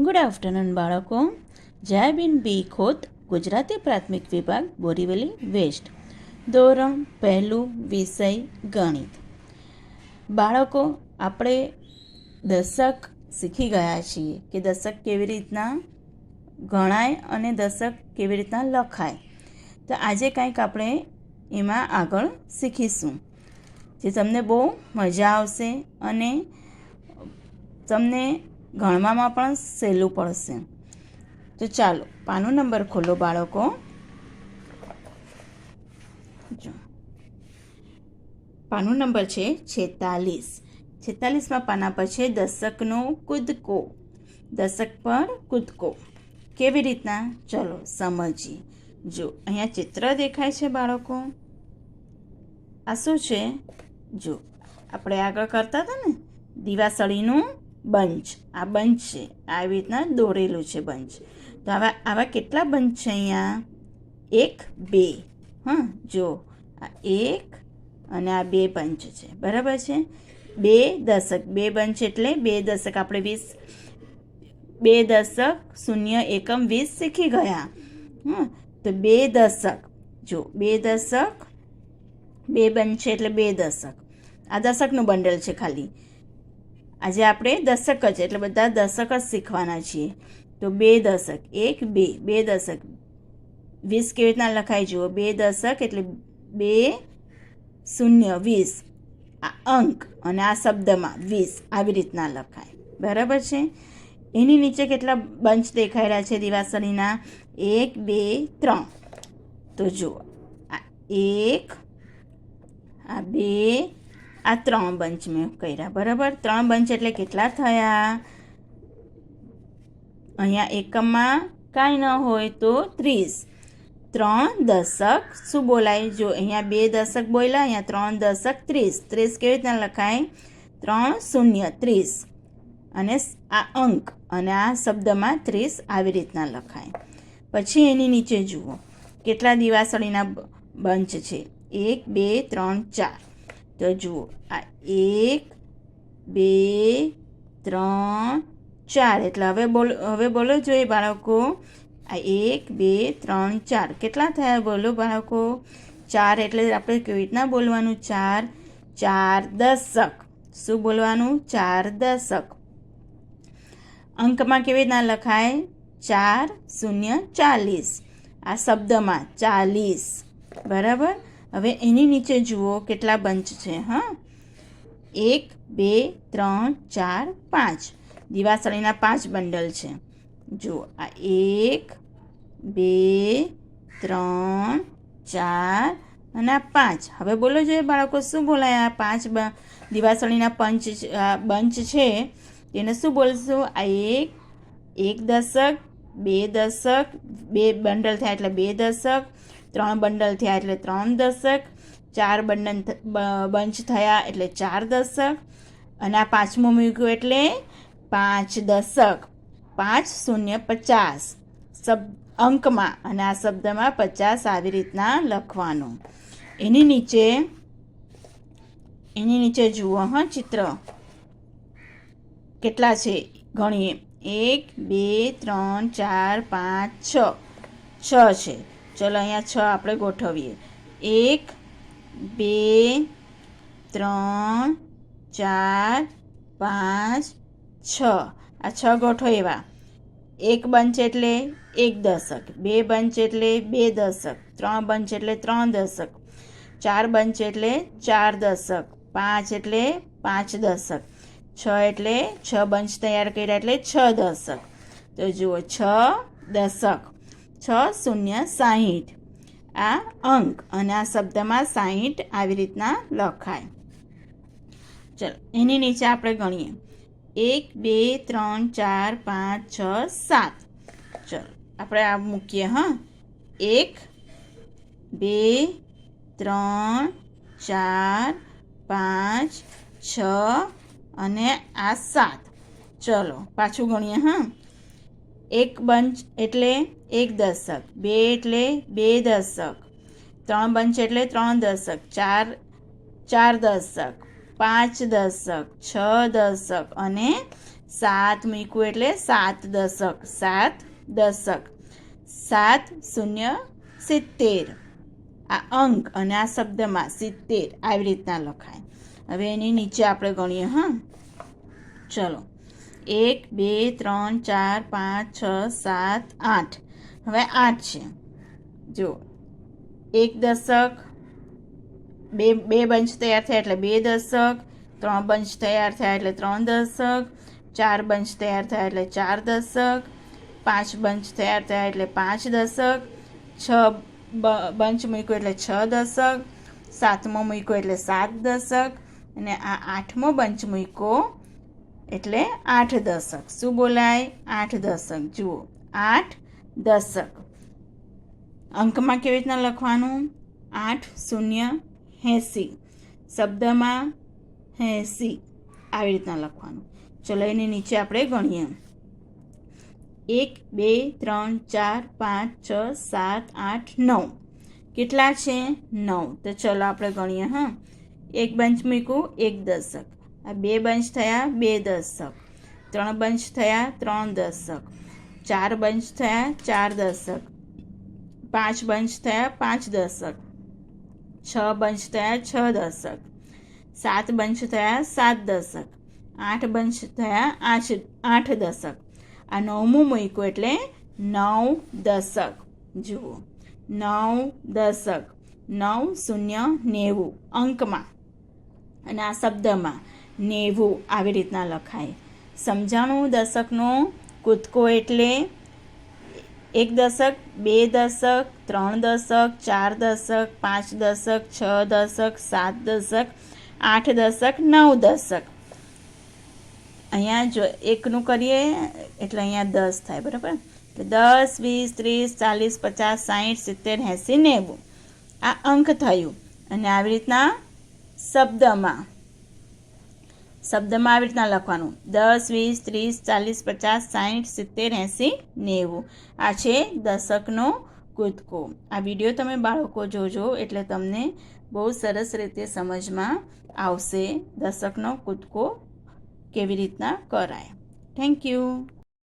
Good afternoon બાળકો. જયાબેન બી ખોત, ગુજરાતી પ્રાથમિક વિભાગ, બોરીવલી વેસ્ટ. ધોરણ પહેલું, વિષય ગણિત. બાળકો, આપણે દશક શીખી ગયા છીએ કે દશક કેવી રીતના ગણાય અને દશક કેવી રીતના લખાય. તો આજે કંઈક આપણે એમાં આગળ શીખીશું. જે તમને બહુ મજા આવશે અને તમને ગણવામાં પણ સહેલું પડશે. તો ચાલો, પાનો નંબર ખોલો બાળકો. જો. પાનો નંબર છે છેતાલીસ. છેતાલીસમાં પાના પર છે દશકનો કૂદકો. દશક પર કૂદકો. કેવી રીતના? ચલો, સમજીએ. જો, અહીંયા ચિત્ર દેખાય છે બાળકો. આ શું છે? જો, આપણે આગળ કરતા હતા ને, દિવાસળીનું બંચ. આ બંચ છે. આવી રીતના દોરેલું છે બંચ. તો આવા આવા કેટલા બંચ છે અહીંયા? એક, બે. હા, જો. આ એક અને આ બે બંચ છે. બરાબર છે? બે દશક. બે બંચ એટલે બે દશક. આપણે વીસ, બે દશક શૂન્ય એકમ વીસ શીખી ગયા. હં, તો બે દશક. જો, બે દશક, બે બંચ છે એટલે બે દશક. આ દશકનું બંડલ છે ખાલી. આજે આપણે દશક જ એટલે બધા દશક જ શીખવાના છીએ. તો બે દશક, એક, બે બે દશક. વીસ કેવી રીતના લખાય જુઓ? બે દશક એટલે બે શૂન્ય, વીસ. આ અંક અને આ શબ્દમાં વીસ આવી રીતના લખાય. બરાબર છે? એની નીચે કેટલા બંચ દેખાઈ રહ્યા છે દિવાસળીના? એક, બે, ત્રણ. તો જુઓ. આ એક, આ બે આ ત્રણ બંચ મેં કર્યા, બરાબર? ત્રણ બંચ એટલે કેટલા થયા? અહીંયા એકમમાં કાંઈ ન હોય તો ત્રીસ. ત્રણ દશક, શું બોલાય? જો અહીંયા બે દશક બોલ્યા, અહીંયા ત્રણ દશક ત્રીસ. ત્રીસ કેવી રીતના લખાય? ત્રણ શૂન્ય ત્રીસ. અને આ અંક અને આ શબ્દમાં ત્રીસ આવી રીતના લખાય. પછી એની નીચે જુઓ. કેટલા દિવાસળીના બંચ છે? એક, બે, ત્રણ, ચાર. તો જુઓ, આ એક, બે, ત્રણ, ચાર. એટલે હવે બોલો હવે બોલો જોઈએ બાળકો. આ એક, બે, ત્રણ, ચાર. કેટલા થયા બોલો બાળકો? ચાર એટલે આપણે કેવી રીતના બોલવાનું? ચાર ચાર દશક. શું બોલવાનું? ચાર દશક. અંકમાં કેવી રીતના લખાય? ચાર શૂન્ય ચાલીસ. આ શબ્દમાં ચાલીસ. બરાબર? હવે એની નીચે જુઓ કેટલા બંચ છે, હા. એક, બે, ત્રણ, ચાર, પાંચ. દિવાસળીના પાંચ બંડલ છે. જુઓ, આ એક, બે, ત્રણ, ચાર અને આ પાંચ. હવે બોલો જોઈએ બાળકો શું બોલાય આ પાંચ દિવાસળીના પંચ બંચ છે, તેને શું બોલશું? આ એક એક દશક, બે દશક, બે બંડલ થયા એટલે બે દશક ત્રણ બંડલ થયા એટલે ત્રણ દશક, ચાર બંડન બંચ થયા એટલે ચાર દશક, અને આ પાંચમું મૂક્યું એટલે પાંચ દશક, પાંચ શૂન્ય પચાસ શબ્દ અંકમાં, અને આ શબ્દમાં પચાસ આવી રીતના લખવાનું. એની નીચે એની નીચે જુઓ, હા, ચિત્ર. કેટલા છે? ગણીએ. એક, બે, ત્રણ, ચાર, પાંચ, છ. છ છે. ચલો અહીંયા છ આપણે ગોઠવીએ. એક, બે, ત્રણ, ચાર, પાંચ, છ. આ છ ગોઠવ્યા એક બંચ એટલે એક દશક, બે બંચ એટલે બે દશક, ત્રણ બંચ એટલે ત્રણ દશક, ચાર બંચ એટલે ચાર દશક, પાંચ એટલે પાંચ દશક, છ એટલે છ બંચ તૈયાર કર્યા એટલે છ દશક. તો જુઓ, છ દશક. છ શૂન્ય સાહીઠ. આ અંક અને આ શબ્દમાં સાહીઠ આવી રીતના લખાય. ચલો, એની નીચે આપણે ગણીએ. એક, બે, ત્રણ, ચાર, પાંચ, છ, સાત. ચલો, આપણે આ મૂકીએ, હા. એક, બે, ત્રણ, ચાર, પાંચ, છ અને આ સાત. ચલો, પાછું ગણીએ, હા. એક બંચ એટલે એક દશક, બે એટલે બે દશક, ત્રણ બંચ એટલે ત્રણ દશક, ચાર ચાર દશક, પાંચ દશક, છ દશક અને સાત મૂક્યું એટલે સાત દશક સાત દશક, સાત શૂન્ય સિત્તેર. આ અંક અને આ શબ્દમાં સિત્તેર આવી રીતના લખાય. હવે એની નીચે આપણે ગણીએ, હા? ચલો. એક, બે, ત્રણ, ચાર, પાંચ, છ, સાત, આઠ. હવે આઠ છે. જો એક દશક, બે બે બંચ તૈયાર થયા એટલે બે દશક, ત્રણ બંચ તૈયાર થયા એટલે ત્રણ દશક, ચાર બંચ તૈયાર થયા એટલે ચાર દશક, પાંચ બંચ તૈયાર થયા એટલે પાંચ દશક, છ બંચ મૂક્યો એટલે છ દશક, સાતમો મૂક્યો એટલે સાત દશક, અને આ આઠમો બંચ મૂક્યો એટલે આઠ દશક. શું બોલાય? આઠ દશક. જુઓ. આઠ દશક. અંકમાં કેવી રીતના લખવાનું? આઠ શૂન્ય એંસી. શબ્દમાં એંસી. આવી રીતના લખવાનું. ચલો એની નીચે આપણે ગણીએ. એક, બે, ત્રણ, ચાર, પાંચ, છ, સાત, આઠ, નવ. કેટલા છે? નવ. તો ચલો આપણે ગણીએ, હા. એક બંચ મૂક્યું એક દશક. આ બે બંચ થયા, બે દશક. ત્રણ બંચ થયા, ત્રણ દશક. ચાર બંચ થયા, ચાર દશક. પાંચ બંચ થયા, પાંચ દશક. છ બંચ થયા, છ દશક. સાત બંચ થયા, સાત દશક. આઠ બંચ થયા, આઠ આઠ દશક. આ નવમું મૂક્યું એટલે નવ દશક. જુઓ. નવ દશક. નવ શૂન્ય નેવું અંકમાં. અને આ શબ્દમાં નેવું આવી રીતના લખાય. સમજાણું દશકનો કૂદકો એટલે એક દશક, બે દશક, ત્રણ દશક, ચાર દશક, પાંચ દશક, છ દશક, સાત દશક, આઠ દશક, નવ દશક. અહીંયા જો એકનું કરીએ, એટલે અહીંયા દસ થાય, બરાબર? એટલે દસ, વીસ, ત્રીસ, ચાલીસ, પચાસ સાઠ સિત્તેર, એંસી, નેવું. આ અંક થયું. અને આવી રીતના શબ્દમાં શબ્દમાં આવી રીતના લખવાનું. દસ, વીસ, ત્રીસ, ચાલીસ, પચાસ સાઠ સિત્તેર, એંસી, નેવું. આ છે દશકનો કૂદકો. આ વીડિયો તમે બાળકો જોજો એટલે તમને બહુ સરસ રીતે સમજમાં આવશે દશકનો કૂદકો કેવી રીતના કરાય. Thank you